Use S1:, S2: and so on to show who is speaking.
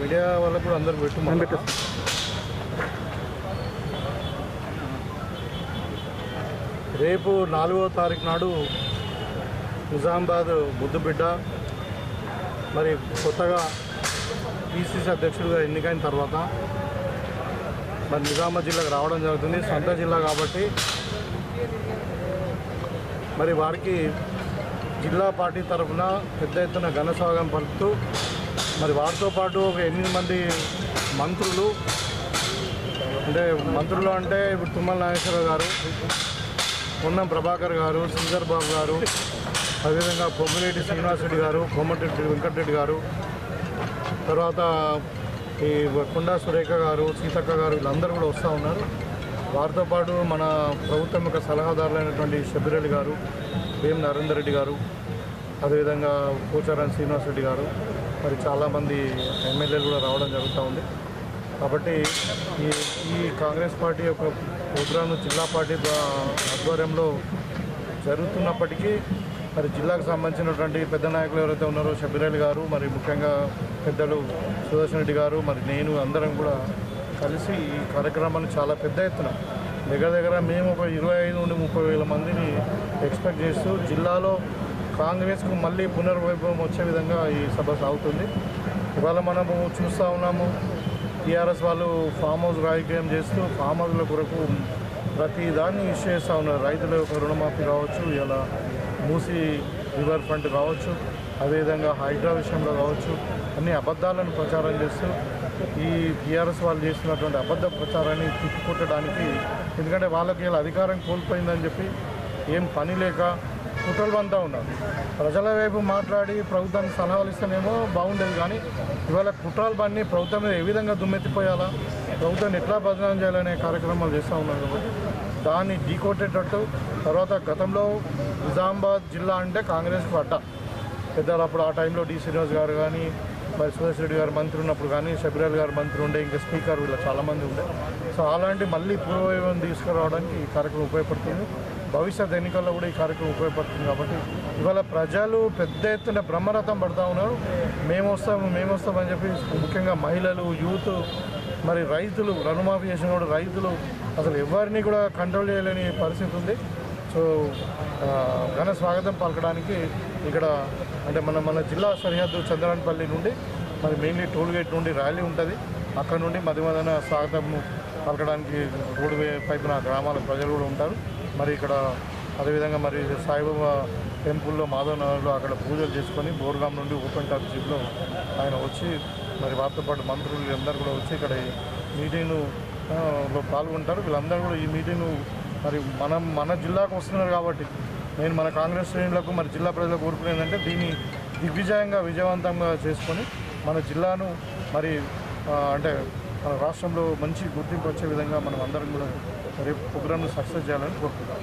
S1: Media వాళ్ళకు కూడా అందరు
S2: నేను
S1: పెట్టు.
S2: పెట్టేస్తాను
S1: రేపు నాలుగో తారీఖు నాడు నిజామాబాద్ ముద్దుబిడ్డ మరి కొత్తగా పిసిసి అధ్యక్షుడిగా ఎన్నికైన తర్వాత మరి నిజామాబాద్ జిల్లాకు రావడం జరుగుతుంది. సొంత జిల్లా కాబట్టి మరి వారికి జిల్లా పార్టీ తరఫున పెద్ద ఎత్తున ఘన స్వాగతం పలుకుతూ మరి వారితో పాటు ఒక ఎనిమిది మంది మంత్రులు అంటే మంత్రులు అంటే ఇప్పుడు తుమ్మల నాగేశ్వరరావు గారు పొన్నం ప్రభాకర్ గారు శ్రీధర్ బాబు గారు అదేవిధంగా పొమ్మిరెడ్డి శ్రీనివాసరెడ్డి గారు కొమ్మటిరెడ్డి వెంకటరెడ్డి గారు తర్వాత ఈ కొండా సురేఖ గారు సీతక్క గారు వీళ్ళందరూ కూడా వస్తూ ఉన్నారు. వారితో పాటు మన ప్రభుత్వం యొక్క సలహాదారులైనటువంటి షబిరెడ్డి గారు వేం నరేందర్ రెడ్డి గారు అదేవిధంగా పోచారాని శ్రీనివాసరెడ్డి గారు మరి చాలామంది ఎమ్మెల్యేలు కూడా రావడం జరుగుతూ ఉంది. కాబట్టి ఈ ఈ కాంగ్రెస్ పార్టీ యొక్క ప్రోగ్రాం జిల్లా పార్టీ ఆధ్వర్యంలో జరుగుతున్నప్పటికీ మరి జిల్లాకు సంబంధించినటువంటి పెద్ద నాయకులు ఎవరైతే ఉన్నారో షబిరేల్ గారు మరి ముఖ్యంగా పెద్దలు సుదర్శన్ రెడ్డి గారు మరి నేను అందరం కూడా కలిసి ఈ కార్యక్రమాన్ని చాలా పెద్ద ఎత్తున దగ్గర దగ్గర మేము ఒక ఇరవై ఐదు నుండి ముప్పై వేల మందిని ఎక్స్పెక్ట్ చేస్తూ జిల్లాలో కాంగ్రెస్కు మళ్ళీ పునర్వైభవం వచ్చే విధంగా ఈ సభ సాగుతుంది. ఇవాళ మనము చూస్తూ ఉన్నాము టీఆర్ఎస్ వాళ్ళు ఫామ్ హౌస్ రాజకీయం చేస్తూ ఫామ్ హౌస్ల కొరకు ప్రతి దాన్ని ఇష్యూ చేస్తూ ఉన్నారు. రైతుల యొక్క రుణమాఫీ కావచ్చు ఇలా మూసి రివర్ ఫ్రంట్ కావచ్చు అదేవిధంగా హైడ్రా విషయంలో కావచ్చు అన్ని అబద్ధాలను ప్రచారం చేస్తూ ఈ టీఆర్ఎస్ వాళ్ళు చేస్తున్నటువంటి అబద్ధ ప్రచారాన్ని తిప్పికొట్టడానికి ఎందుకంటే వాళ్ళకి ఇలా అధికారం కోల్పోయిందని చెప్పి ఏం పని లేక కుట్రలు అంతా ఉన్నారు. ప్రజల వైపు మాట్లాడి ప్రభుత్వానికి సలహాలు ఇస్తేనేమో బాగుండేది కానీ ఇవాళ కుట్రాలు పని ప్రభుత్వం మీద ఏ విధంగా దుమ్మెత్తిపోయాలా? ప్రభుత్వాన్ని ఎట్లా బదనాం చేయాలనే కార్యక్రమాలు చేస్తూ ఉన్నారు కాబట్టి దాన్ని ఢీకొట్టేటట్టు తర్వాత గతంలో నిజామాబాద్ జిల్లా అంటే కాంగ్రెస్కి అడ్డా పెద్దలు అప్పుడు ఆ టైంలో డి శ్రీనివాస్ గారు కానీ మరి సురేష్ రెడ్డి గారు మంత్రి ఉన్నప్పుడు కానీ షబిరాల్ గారు మంత్రి ఉండే ఇంకా స్పీకర్ వీళ్ళ చాలామంది ఉండే. సో అలాంటి మళ్ళీ పూర్వవైభవం తీసుకురావడానికి ఈ కార్యక్రమం ఉపయోగపడుతుంది. భవిష్యత్ ఎన్నికల్లో కూడా ఈ కార్యక్రమం ఉపయోగపడుతుంది కాబట్టి ఇవాళ ప్రజలు పెద్ద ఎత్తున బ్రహ్మరథం పడతా ఉన్నారు. మేము వస్తాము మేము వస్తామని చెప్పి ముఖ్యంగా మహిళలు యూత్ మరి రైతులు రుణమాఫీ చేసిన కూడా రైతులు అసలు ఎవరిని కూడా కంట్రోల్ చేయలేని పరిస్థితి ఉంది. సో ఘన స్వాగతం పలకడానికి ఇక్కడ అంటే మన మన జిల్లా సరిహద్దు చంద్రానపల్లి నుండి మరి మెయిన్లీ టోల్ గేట్ నుండి ర్యాలీ ఉంటుంది. అక్కడ నుండి మధ్య స్వాగతం పలకడానికి రోడ్డు వే- పైపున గ్రామాల ప్రజలు కూడా ఉంటారు. మరి ఇక్కడ అదేవిధంగా మరి సాయిబాబా టెంపుల్లో మాధవనగర్లో అక్కడ పూజలు చేసుకొని బోర్గాం నుండి ఓపెన్ టాప్ జీప్లో ఆయన వచ్చి మరి వారితో పాటు మంత్రులు అందరూ కూడా వచ్చి ఇక్కడ మీటింగ్లో మీటింగ్ను పాల్గొంటారు. వీళ్ళందరూ కూడా ఈ మీటింగ్ మరి మనం మన జిల్లాకు వస్తున్నారు కాబట్టి నేను మన కాంగ్రెస్ శ్రేణులకు మరి జిల్లా ప్రజలకు కోరుకునేదంటే దీన్ని దిగ్విజయంగా విజయవంతంగా చేసుకొని మన జిల్లాను మరి అంటే మన రాష్ట్రంలో మంచి గుర్తింపు వచ్చే విధంగా మనం అందరం కూడా రేపు ప్రోగ్రామ్ను సక్సెస్ చేయాలని కోరుకుంటాం